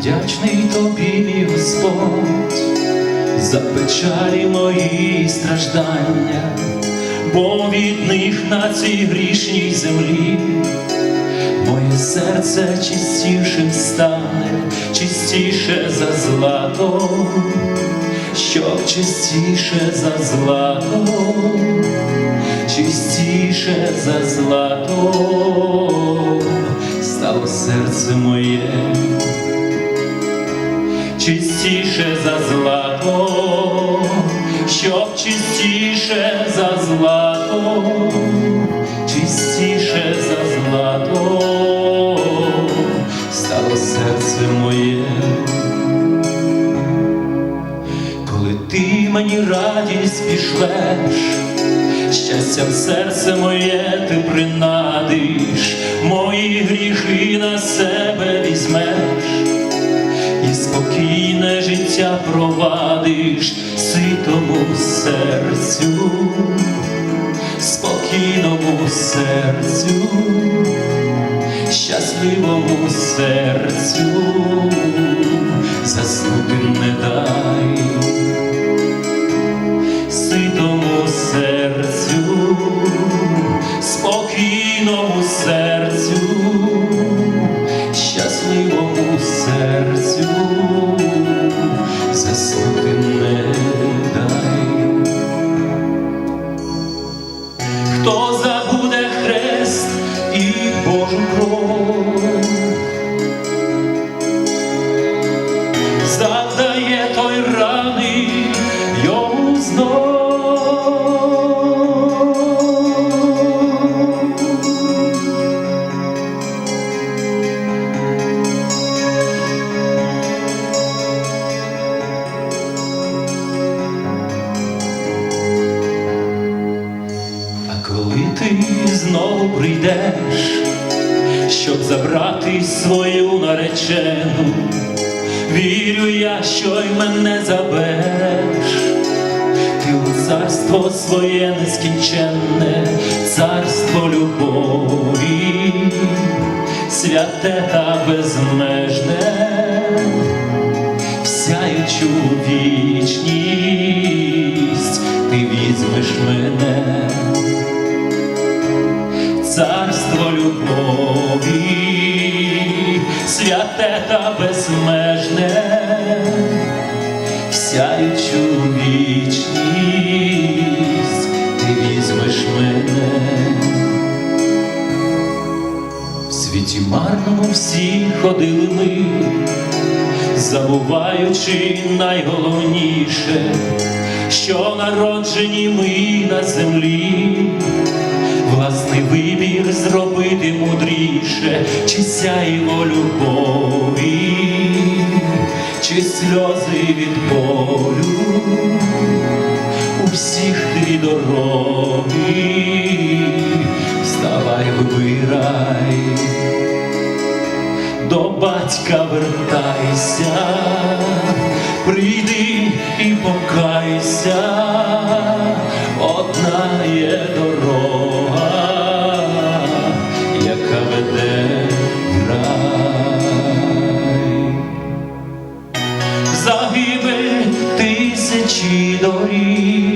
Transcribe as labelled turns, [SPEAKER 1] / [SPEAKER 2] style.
[SPEAKER 1] вдячний тобі, Господь, за печалі мої страждання, бо від них на цій грішній землі моє серце чистішим стане, чистіше за злато, щоб чистіше за злато, чистіше за злато, стало серце моє чистіше за злато, щоб чистіше за злато, чистіше за злато, стало серце моє, коли ти мені радість пішлеш, щастя в серце моє ти принадиш, мої гріхи на себе візьмеш спокійне провадиш ситому серцю, спокійному серцю, щасливому серцю, ти знову прийдеш, щоб забрати свою наречену, вірю я, що й мене забереш, царство своє нескінченне, царство любові, святе та безмежне, всяючу вічність, ти візьмеш мене, царство любові, святе та безмежне, світі марному всі ходили ми, забуваючи найголовніше, що народжені ми на землі, власний вибір зробити мудріше, чи сяйво любові, чи сльози від болю, у всіх дві дороги, до батька вертайся, прийди і покайся, одна є дорога, яка веде в рай. загибель тисячі доріг.